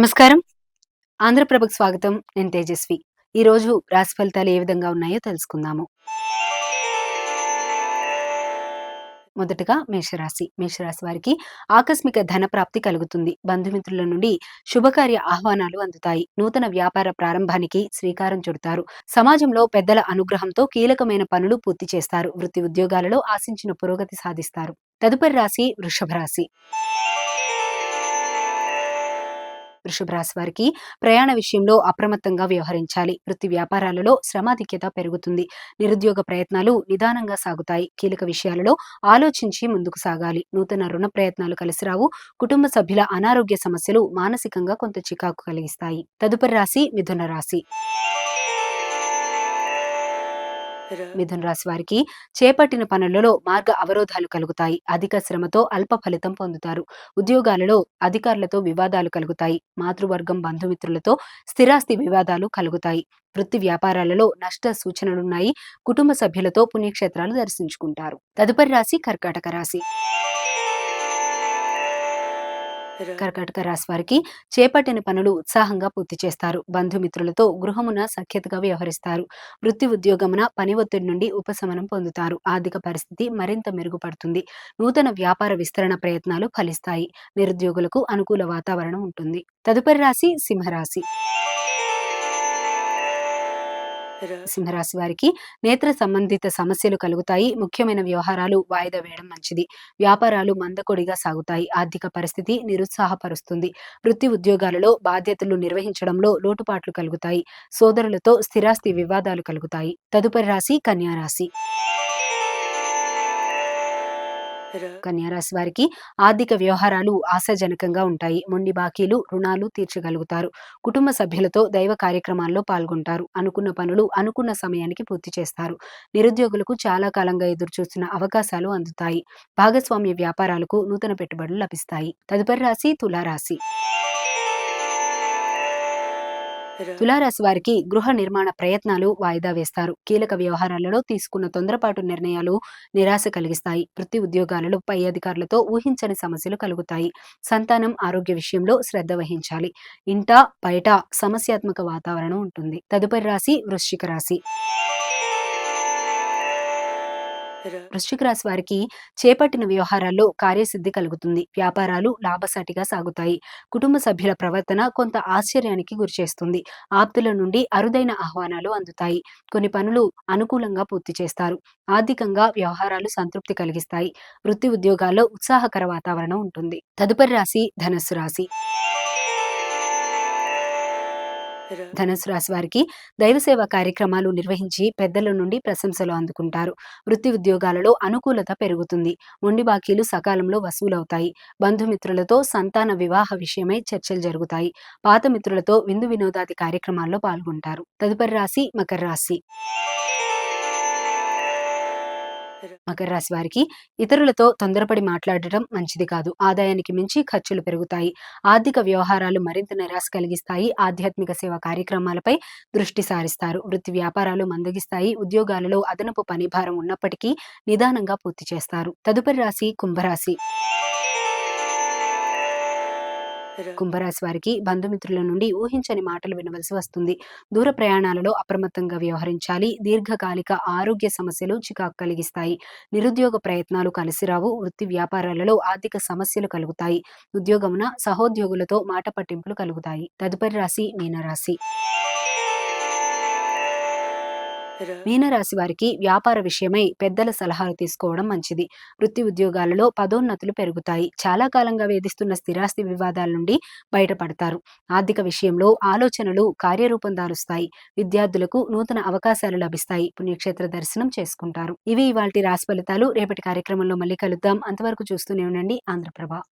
నమస్కారం. ఆంధ్రప్రభకు స్వాగతం. నేను తేజస్వి. ఈ రోజు రాశి ఫలితాలు ఏ విధంగా ఉన్నాయో తెలుసుకుందాము. మొదటగా మేషరాశి. మేషరాశి వారికి ఆకస్మిక ధన ప్రాప్తి కలుగుతుంది. బంధుమిత్రుల నుండి శుభకార్య ఆహ్వానాలు అందుతాయి. నూతన వ్యాపార ప్రారంభానికి శ్రీకారం చుడతారు. సమాజంలో పెద్దల అనుగ్రహంతో కీలకమైన పనులు పూర్తి చేస్తారు. వృత్తి ఉద్యోగాలలో ఆశించిన పురోగతి సాధిస్తారు. తదుపరి రాశి వృషభ రాశి వృషభ రాశి వారికి ప్రయాణ విషయంలో అప్రమత్తంగా వ్యవహరించాలి. వృత్తి వ్యాపారాలలో శ్రమాధిక్యత పెరుగుతుంది. నిరుద్యోగ ప్రయత్నాలు నిదానంగా సాగుతాయి. కీలక విషయాలలో ఆలోచించి ముందుకు సాగాలి. నూతన రుణ ప్రయత్నాలు కలిసి రావు. కుటుంబ సభ్యుల అనారోగ్య సమస్యలు మానసికంగా కొంత చికాకు కలిగిస్తాయి. తదుపరి రాశి మిథున రాశి. మిథున రాశి వారికి చేపట్టిన పనులలో మార్గ అవరోధాలు కలుగుతాయి. అధిక శ్రమతో అల్ప ఫలితం పొందుతారు. ఉద్యోగాలలో అధికారులతో వివాదాలు కలుగుతాయి. మాతృవర్గం బంధుమిత్రులతో స్థిరాస్తి వివాదాలు కలుగుతాయి. వృత్తి వ్యాపారాలలో నష్ట సూచనలున్నాయి. కుటుంబ సభ్యులతో పుణ్యక్షేత్రాలు దర్శించుకుంటారు. తదుపరి రాశి కర్కాటక రాశి. కర్కాటక రాశి వారికి చేపట్టిన పనులు ఉత్సాహంగా పూర్తి చేస్తారు. బంధుమిత్రులతో గృహమున సఖ్యతగా వ్యవహరిస్తారు. వృత్తి ఉద్యోగమున పని ఒత్తిడి నుండి ఉపశమనం పొందుతారు. ఆర్థిక పరిస్థితి మరింత మెరుగుపడుతుంది. నూతన వ్యాపార విస్తరణ ప్రయత్నాలు ఫలిస్తాయి. నిరుద్యోగులకు అనుకూల వాతావరణం ఉంటుంది. తదుపరి రాశి సింహరాశి. సింహరాశి వారికి నేత్ర సంబంధిత సమస్యలు కలుగుతాయి. ముఖ్యమైన వ్యవహారాలు వాయిదా వేయడం మంచిది. వ్యాపారాలు మందకొడిగా సాగుతాయి. ఆర్థిక పరిస్థితి నిరుత్సాహపరుస్తుంది. వృత్తి ఉద్యోగాలలో బాధ్యతలు నిర్వహించడంలో లోటుపాట్లు కలుగుతాయి. సోదరులతో స్థిరాస్తి వివాదాలు కలుగుతాయి. తదుపరి రాశి కన్యారాశి కన్యారాశి వారికి ఆర్థిక వ్యవహారాలు ఆశాజనకంగా ఉంటాయి. మొండి బాకీలు రుణాలు తీర్చగలుగుతారు. కుటుంబ సభ్యులతో దైవ కార్యక్రమాల్లో పాల్గొంటారు. అనుకున్న పనులు అనుకున్న సమయానికి పూర్తి చేస్తారు. నిరుద్యోగులకు చాలా కాలంగా ఎదురుచూస్తున్న అవకాశాలు అందుతాయి. భాగస్వామ్య వ్యాపారాలకు నూతన పెట్టుబడులు లభిస్తాయి. తదుపరి రాశి తులారాశి. తులారాశి వారికి గృహ నిర్మాణ ప్రయత్నాలు వాయిదా వేస్తారు. కీలక వ్యవహారాలలో తీసుకున్న తొందరపాటు నిర్ణయాలు నిరాశ కలిగిస్తాయి. వృత్తి ఉద్యోగాలలో పై అధికారులతో ఊహించని సమస్యలు కలుగుతాయి. సంతానం ఆరోగ్య విషయంలో శ్రద్ధ వహించాలి. ఇంట బయట సమస్యాత్మక వాతావరణం ఉంటుంది. తదుపరి రాశి వృశ్చిక రాశి. వృశ్చిక రాశి వారికి చేపట్టిన వ్యవహారాల్లో కార్యసిద్ధి కలుగుతుంది. వ్యాపారాలు లాభసాటిగా సాగుతాయి. కుటుంబ సభ్యుల ప్రవర్తన కొంత ఆశ్చర్యానికి గురిచేస్తుంది. ఆప్తుల నుండి అరుదైన ఆహ్వానాలు అందుతాయి. కొన్ని పనులు అనుకూలంగా పూర్తి చేస్తారు. ఆర్థికంగా వ్యవహారాలు సంతృప్తి కలిగిస్తాయి. వృత్తి ఉద్యోగాల్లో ఉత్సాహకర వాతావరణం ఉంటుంది. తదుపరి రాశి ధనస్సు రాశి. ధనుసు రాశి వారికి దైవసేవ కార్యక్రమాలు నిర్వహించి పెద్దల నుండి ప్రశంసలు అందుకుంటారు. వృత్తి ఉద్యోగాలలో అనుకూలత పెరుగుతుంది. మొండి బాకీలు సకాలంలో వసూలవుతాయి. బంధుమిత్రులతో సంతాన వివాహ విషయమై చర్చలు జరుగుతాయి. పాత మిత్రులతో విందు వినోదాది కార్యక్రమాల్లో పాల్గొంటారు. తదుపరి రాశి మకర రాశి. మకర రాశి వారికి ఇతరులతో తొందరపడి మాట్లాడటం మంచిది కాదు. ఆదాయానికి మించి ఖర్చులు పెరుగుతాయి. ఆర్థిక వ్యవహారాలు మరింత నిరాశ కలిగిస్తాయి. ఆధ్యాత్మిక సేవ కార్యక్రమాలపై దృష్టి సారిస్తారు. వృత్తి వ్యాపారాలు మందగిస్తాయి. ఉద్యోగాలలో అదనపు పని భారం ఉన్నప్పటికీ నిదానంగా పూర్తి చేస్తారు. తదుపరి రాశి కుంభరాశి. కుంభరాశి వారికి బంధుమిత్రుల నుండి ఊహించని మాటలు వినవలసి వస్తుంది. దూర ప్రయాణాలలో అప్రమత్తంగా వ్యవహరించాలి. దీర్ఘకాలిక ఆరోగ్య సమస్యలు చికాకు కలిగిస్తాయి. నిరుద్యోగ ప్రయత్నాలు కలిసిరావు వృత్తి వ్యాపారాలలో ఆర్థిక సమస్యలు కలుగుతాయి. ఉద్యోగమున సహోద్యోగులతో మాట పట్టింపులు కలుగుతాయి. తదుపరి రాశి మీనరాశి. మీనరాశి వారికి వ్యాపార విషయమై పెద్దల సలహాలు తీసుకోవడం మంచిది. వృత్తి ఉద్యోగాలలో పదోన్నతులు పెరుగుతాయి. చాలా కాలంగా వేధిస్తున్న స్థిరాస్తి వివాదాల నుండి బయటపడతారు. ఆర్థిక విషయంలో ఆలోచనలు కార్యరూపం దారుస్తాయి. విద్యార్థులకు నూతన అవకాశాలు లభిస్తాయి. పుణ్యక్షేత్ర దర్శనం చేసుకుంటారు. ఇవి ఇవాళ రాశి ఫలితాలు. రేపటి కార్యక్రమంలో మళ్ళీ కలుద్దాం. అంతవరకు చూస్తూనే ఉండండి. ఆంధ్రప్రభ.